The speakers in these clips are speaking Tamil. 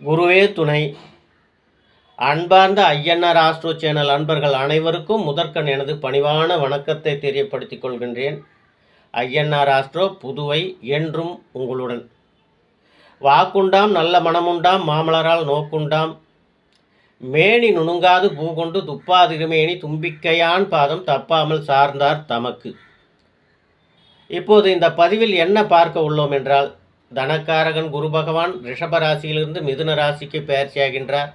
குருவே துணை. அன்பார்ந்த ஐயன்னார் ஆஸ்ட்ரோ சேனல் அன்பர்கள் அனைவருக்கும் முதற்கண் எனது பணிவான வணக்கத்தை தெரியப்படுத்திக் கொள்கின்றேன். ஐயன்னார் ஆஸ்ட்ரோ புதுவை என்றும் உங்களுடன். வாக்குண்டாம் நல்ல மனமுண்டாம் மாமலரால் நோக்குண்டாம். மேனி நுணுங்காது பூகொண்டு துப்பாதிருமேனி தும்பிக்கையான் பாதம் தப்பாமல் சார்ந்தார் தமக்கு. இப்போது இந்த பதிவில் என்ன பார்க்க உள்ளோம் என்றால் தனக்காரகன் குரு பகவான் ரிஷப ராசியிலிருந்து மிதுன ராசிக்கு பயிற்சியாகின்றார்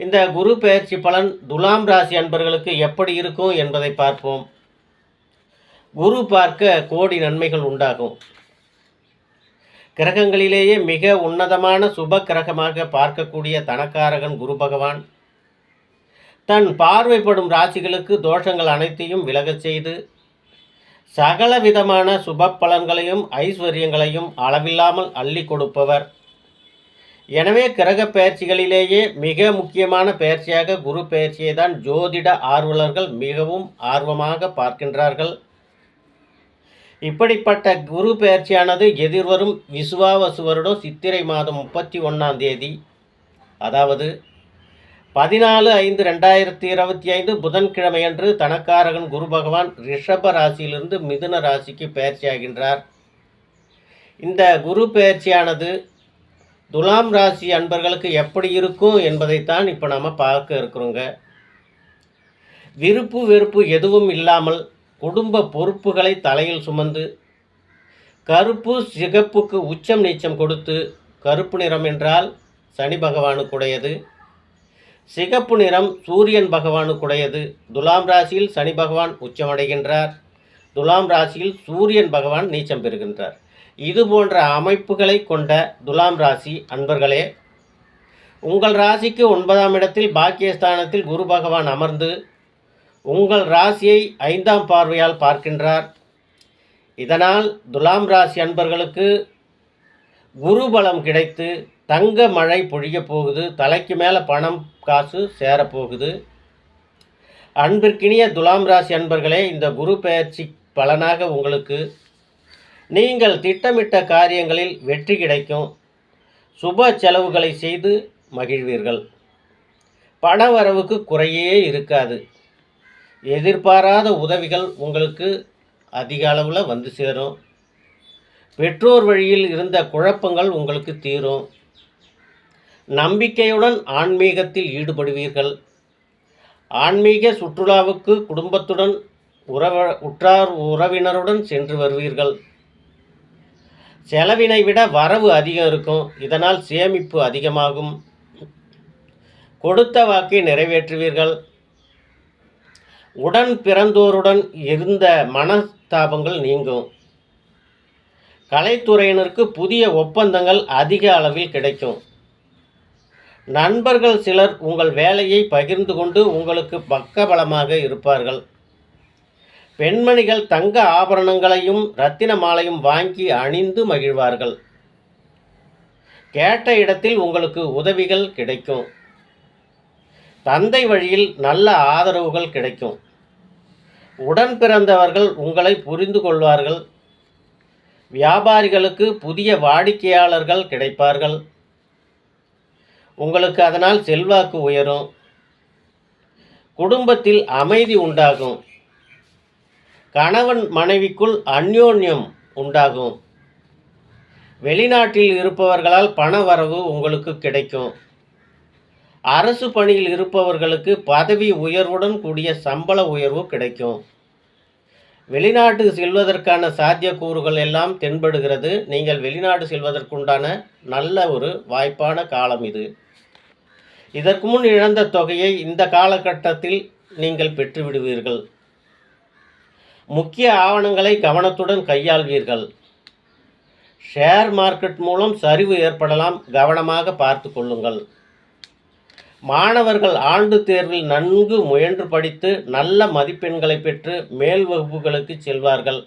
இந்த குரு பயிற்சி பலன் துலாம் ராசி அன்பர்களுக்கு எப்படி இருக்கும் என்பதை பார்ப்போம். குரு பார்க்க கோடி நன்மைகள் உண்டாகும். கிரகங்களிலேயே மிக உன்னதமான சுப கிரகமாக பார்க்கக்கூடிய தனக்காரகன் குரு பகவான். தன் பார்வைப்படும் ராசிகளுக்கு தோஷங்கள் அனைத்தையும் விலகச் செய்து சகல விதமான சுப பலன்களையும் ஐஸ்வர்யங்களையும் அளவில்லாமல் அள்ளி கொடுப்பவர். எனவே கிரக பயிற்சிகளிலேயே மிக முக்கியமான பயிற்சியாக குரு பயிற்சியை தான் ஜோதிட ஆர்வலர்கள் மிகவும் ஆர்வமாக பார்க்கின்றார்கள். இப்படிப்பட்ட குரு பயிற்சியானது எதிர்வரும் விசுவாவசு வருடம் சித்திரை மாதம் முப்பத்தி ஒன்றாம் தேதி அதாவது பதினாலு ஐந்து ரெண்டாயிரத்தி இருபத்தி ஐந்து புதன்கிழமையன்று தனக்காரகன் குரு பகவான் ரிஷப ராசியிலிருந்து மிதுன ராசிக்கு பயிற்சியாகின்றார் இந்த குரு பயிற்சியானது துலாம் ராசி அன்பர்களுக்கு எப்படி இருக்கும் என்பதைத்தான் இப்போ நாம் பார்க்க இருக்கிறோங்க. விருப்பு வெறுப்பு எதுவும் இல்லாமல் குடும்ப பொறுப்புகளை தலையில் சுமந்து கருப்பு சிகப்புக்கு உச்சம் நீச்சம் கொடுத்து கருப்பு நிறம் என்றால் சனி பகவானுக்குடையது. சிகப்பு நிறம் சூரியன் பகவானுக்குடையது. துலாம் ராசியில் சனி பகவான் உச்சமடைகின்றார். துலாம் ராசியில் சூரியன் பகவான் நீச்சம் பெறுகின்றார். இது போன்ற அமைப்புகளை கொண்ட துலாம் ராசி அன்பர்களே உங்கள் ராசிக்கு ஒன்பதாம் இடத்தில் பாக்கியஸ்தானத்தில் குரு பகவான் அமர்ந்து உங்கள் ராசியை ஐந்தாம் பார்வையால் பார்க்கின்றார். இதனால் துலாம் ராசி அன்பர்களுக்கு குரு பலம் கிடைத்து தங்க மழை பொழிய போகுது தலைக்கு மேலே பணம் காசு சேரப்போகுது. அன்பிற்கினிய துலாம் ராசி அன்பர்களே இந்த குரு பெயர்ச்சி பலனாக உங்களுக்கு நீங்கள் திட்டமிட்ட காரியங்களில் வெற்றி கிடைக்கும். சுப செலவுகளை செய்து மகிழ்வீர்கள். பண வரவுக்கு குறையே இருக்காது. எதிர்பாராத உதவிகள் உங்களுக்கு அதிக அளவில் வந்து சேரும். பெற்றோர் வழியில் இருந்த குழப்பங்கள் உங்களுக்கு தீரும். நம்பிக்கையுடன் ஆன்மீகத்தில் ஈடுபடுவீர்கள். ஆன்மீக சுற்றுலாவுக்கு குடும்பத்துடன் உறவ உற்றார் உறவினருடன் சென்று வருவீர்கள். செலவினை விட வரவு அதிகம் இருக்கும். இதனால் சேமிப்பு அதிகமாகும். கொடுத்த வாக்கை நிறைவேற்றுவீர்கள். உடன் பிறந்தோருடன் இருந்த மனஸ்தாபங்கள் நீங்கும். கலைத்துறையினருக்கு புதிய ஒப்பந்தங்கள் அதிக அளவில் கிடைக்கும். நண்பர்கள் சிலர் உங்கள் வேலையை பகிர்ந்து கொண்டு உங்களுக்கு பக்கபலமாக இருப்பார்கள். பெண்மணிகள் தங்க ஆபரணங்களையும் ரத்தின மாலையும் வாங்கி அணிந்து மகிழ்வார்கள். கேட்ட இடத்தில் உங்களுக்கு உதவிகள் கிடைக்கும். தந்தை வழியில் நல்ல ஆதரவுகள் கிடைக்கும். உடன் பிறந்தவர்கள் உங்களை புரிந்து கொள்வார்கள். வியாபாரிகளுக்கு புதிய வாடிக்கையாளர்கள் கிடைப்பார்கள். உங்களுக்கு அதனால் செல்வாக்கு உயரும். குடும்பத்தில் அமைதி உண்டாகும். கணவன் மனைவிக்குள் அந்யோன்யம் உண்டாகும். வெளிநாட்டில் இருப்பவர்களால் பண வரவு உங்களுக்கு கிடைக்கும். அரசு பணியில் இருப்பவர்களுக்கு பதவி உயர்வுடன் கூடிய சம்பள உயர்வு கிடைக்கும். வெளிநாட்டுக்கு செல்வதற்கான சாத்தியக்கூறுகள் எல்லாம் தென்படுகிறது. நீங்கள் வெளிநாடு செல்வதற்குண்டான நல்ல ஒரு வாய்ப்பான காலம் இது. இதற்கு முன் இழந்த தொகையை இந்த காலகட்டத்தில் நீங்கள் பெற்றுவிடுவீர்கள். முக்கிய ஆவணங்களை கவனத்துடன் கையாள்வீர்கள். ஷேர் மார்க்கெட் மூலம் சரிவு ஏற்படலாம் கவனமாக பார்த்து கொள்ளுங்கள். மாணவர்கள் ஆண்டு தேர்வில் நன்கு முயன்று படித்து நல்ல மதிப்பெண்களை பெற்று மேல் வகுப்புகளுக்கு செல்வார்கள்.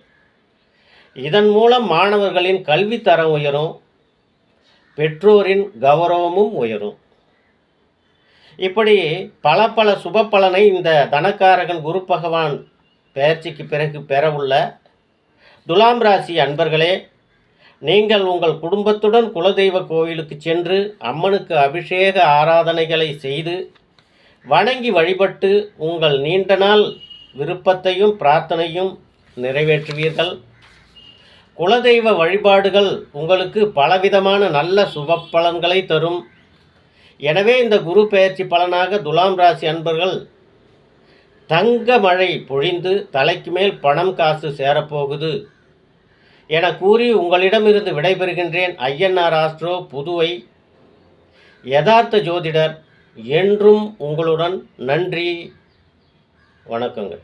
இதன் மூலம் மாணவர்களின் கல்வித்தரம் உயரும் பெற்றோரின் கௌரவமும் உயரும். இப்படி பல பல சுப பலனை இந்த தனக்காரகன் குரு பகவான் பயிற்சிக்கு பிறகு பெறவுள்ள துலாம் ராசி அன்பர்களே நீங்கள் உங்கள் குடும்பத்துடன் குலதெய்வ கோவிலுக்கு சென்று அம்மனுக்கு அபிஷேக ஆராதனைகளை செய்து வணங்கி வழிபட்டு உங்கள் நீண்ட நாள் விருப்பத்தையும் பிரார்த்தனையும் நிறைவேற்றுவீர்கள். குலதெய்வ வழிபாடுகள் உங்களுக்கு பலவிதமான நல்ல சுப பலன்களை தரும். எனவே இந்த குரு பெயர்ச்சி பலனாக துலாம் ராசி அன்பர்கள் தங்க மழை பொழிந்து தலைக்கு மேல் பணம் காசு சேரப்போகுது என கூறி உங்களிடமிருந்து விடைபெறுகின்றேன். INR astro Puduvai. யதார்த்த ஜோதிடர் என்றும் உங்களுடன் நன்றி. வணக்கங்கள்.